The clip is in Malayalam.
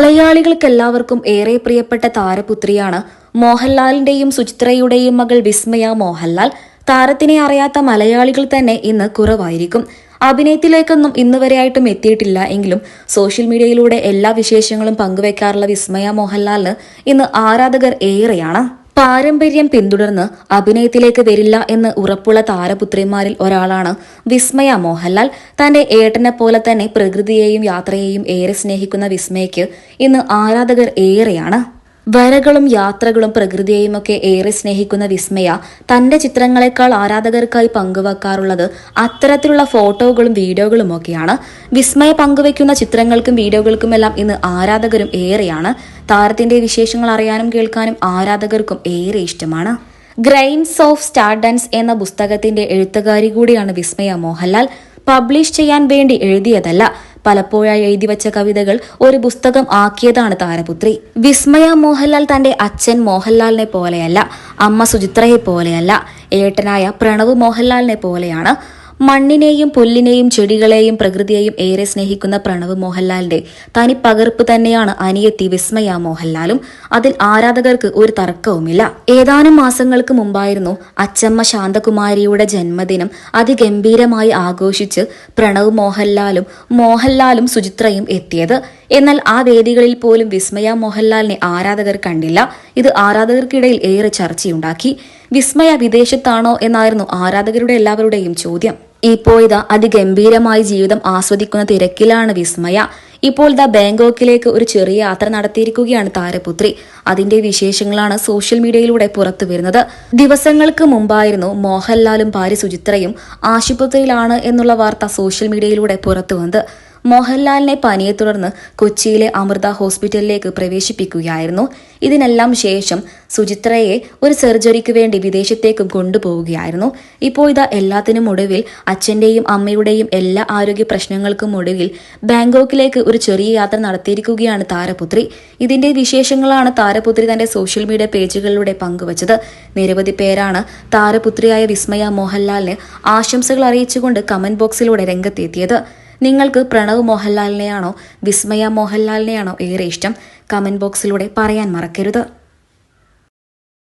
മലയാളികൾക്കെല്ലാവർക്കും ഏറെ പ്രിയപ്പെട്ട താരപുത്രിയാണ് മോഹൻലാലിന്റെയും സുചിത്രയുടെയും മകൾ വിസ്മയ മോഹൻലാൽ. താരത്തിനെ അറിയാത്ത മലയാളികൾ തന്നെ ഇന്ന് കുറവായിരിക്കും. അഭിനയത്തിലേക്കൊന്നും ഇന്ന് വരെയായിട്ടും എത്തിയിട്ടില്ല എങ്കിലും സോഷ്യൽ മീഡിയയിലൂടെ എല്ലാ വിശേഷങ്ങളും പങ്കുവെക്കാറുള്ള വിസ്മയ മോഹൻലാലിന് ഇന്ന് ആരാധകർ ഏറെയാണ്. പാരമ്പര്യം പിന്തുടർന്ന് അഭിനയത്തിലേക്ക് വരില്ല എന്ന് ഉറപ്പുള്ള താരപുത്രിമാരിൽ ഒരാളാണ് വിസ്മയ മോഹൻലാൽ. തന്റെ ഏട്ടനെ പോലെ തന്നെ പ്രകൃതിയെയും യാത്രയെയും ഏറെ സ്നേഹിക്കുന്ന വിസ്മയയ്ക്ക് ഇന്ന് ആരാധകർ ഏറെയാണ്. വരകളും യാത്രകളും പ്രകൃതിയെയും ഒക്കെ ഏറെ സ്നേഹിക്കുന്ന വിസ്മയ തന്റെ ചിത്രങ്ങളെക്കാൾ ആരാധകർക്കായി പങ്കുവെക്കാറുള്ളത് അത്തരത്തിലുള്ള ഫോട്ടോകളും വീഡിയോകളും ഒക്കെയാണ്. വിസ്മയ പങ്കുവെക്കുന്ന ചിത്രങ്ങൾക്കും വീഡിയോകൾക്കും എല്ലാം ഇന്ന് ആരാധകരും ഏറെയാണ്. താരത്തിന്റെ വിശേഷങ്ങൾ അറിയാനും കേൾക്കാനും ആരാധകർക്കും ഏറെ ഇഷ്ടമാണ്. ഗ്രെയിൻസ് ഓഫ് സ്റ്റാർ ഡാൻസ് എന്ന പുസ്തകത്തിന്റെ എഴുത്തുകാരി കൂടിയാണ് വിസ്മയ മോഹൻലാൽ. പബ്ലിഷ് ചെയ്യാൻ വേണ്ടി എഴുതിയതല്ല പലപ്പോഴായി എഴുതി വച്ച കവിതകൾ ഒരു പുസ്തകം ആക്കിയതാണ് താരപുത്രി. വിസ്മയ മോഹൻലാൽ തന്റെ അച്ഛൻ മോഹൻലാലിനെ പോലെയല്ല അമ്മ സുചിത്രയെ പോലെയല്ല ഏട്ടനായ പ്രണവ് മോഹൻലാലിനെ പോലെയാണ്. മണ്ണിനെയും പുല്ലിനെയും ചെടികളെയും പ്രകൃതിയെയും ഏറെ സ്നേഹിക്കുന്ന പ്രണവ് മോഹൻലാലിന്റെ തനി പകർപ്പ് തന്നെയാണ് അനിയത്തി വിസ്മയ മോഹൻലാലും. അതിൽ ആരാധകർക്ക് ഒരു തർക്കവുമില്ല. ഏതാനും മാസങ്ങൾക്ക് മുമ്പായിരുന്നു അച്ചമ്മ ശാന്തകുമാരിയുടെ ജന്മദിനം അതിഗംഭീരമായി ആഘോഷിച്ച് പ്രണവ് മോഹൻലാലും മോഹൻലാലും സുചിത്രയും എത്തിയത്. എന്നാൽ ആ വേദികളിൽ പോലും വിസ്മയ മോഹൻലാലിനെ ആരാധകർ കണ്ടില്ല. ഇത് ആരാധകർക്കിടയിൽ ഏറെ ചർച്ചയുണ്ടാക്കി. വിസ്മയ വിദേശത്താണോ എന്നായിരുന്നു ആരാധകരുടെ എല്ലാവരുടെയും ചോദ്യം. ഇപ്പോൾ ഇതാ അതിഗംഭീരമായി ജീവിതം ആസ്വദിക്കുന്ന തിരക്കിലാണ് വിസ്മയ. ഇപ്പോൾ ഇതാ ബാങ്കോക്കിലേക്ക് ഒരു ചെറിയ യാത്ര നടത്തിയിരിക്കുകയാണ് താരപുത്രി. അതിന്റെ വിശേഷങ്ങളാണ് സോഷ്യൽ മീഡിയയിലൂടെ പുറത്തു വരുന്നത്. ദിവസങ്ങൾക്ക് മുമ്പായിരുന്നു മോഹൻലാലും ഭാര്യ സുചിത്രയും ആശുപത്രിയിലാണ് എന്നുള്ള വാർത്ത സോഷ്യൽ മീഡിയയിലൂടെ പുറത്തു വന്നത്. മോഹൻലാലിനെ പനിയെ തുടർന്ന് കൊച്ചിയിലെ അമൃത ഹോസ്പിറ്റലിലേക്ക് പ്രവേശിപ്പിക്കുകയായിരുന്നു. ഇതിനെല്ലാം ശേഷം സുചിത്രയെ ഒരു സർജറിക്ക് വേണ്ടി വിദേശത്തേക്കും കൊണ്ടുപോവുകയായിരുന്നു. ഇപ്പോൾ ഇതാ എല്ലാത്തിനും ഒടുവിൽ അച്ഛന്റെയും അമ്മയുടെയും എല്ലാ ആരോഗ്യ പ്രശ്നങ്ങൾക്കും ഒടുവിൽ ബാങ്കോക്കിലേക്ക് ഒരു ചെറിയ യാത്ര നടത്തിയിരിക്കുകയാണ് താരപുത്രി. ഇതിന്റെ വിശേഷങ്ങളാണ് താരപുത്രി തന്റെ സോഷ്യൽ മീഡിയ പേജുകളിലൂടെ പങ്കുവച്ചത്. നിരവധി പേരാണ് താരപുത്രിയായ വിസ്മയ മോഹൻലാലിന് ആശംസകൾ അറിയിച്ചുകൊണ്ട് കമന്റ് ബോക്സിലൂടെ രംഗത്തെത്തിയത്. നിങ്ങൾക്ക് പ്രണവ് മോഹൻലാലിനെയാണോ വിസ്മയ മോഹൻലാലിനെയാണോ ഏറെ ഇഷ്ടം? കമന്റ് ബോക്സിലൂടെ പറയാൻ മറക്കരുത്.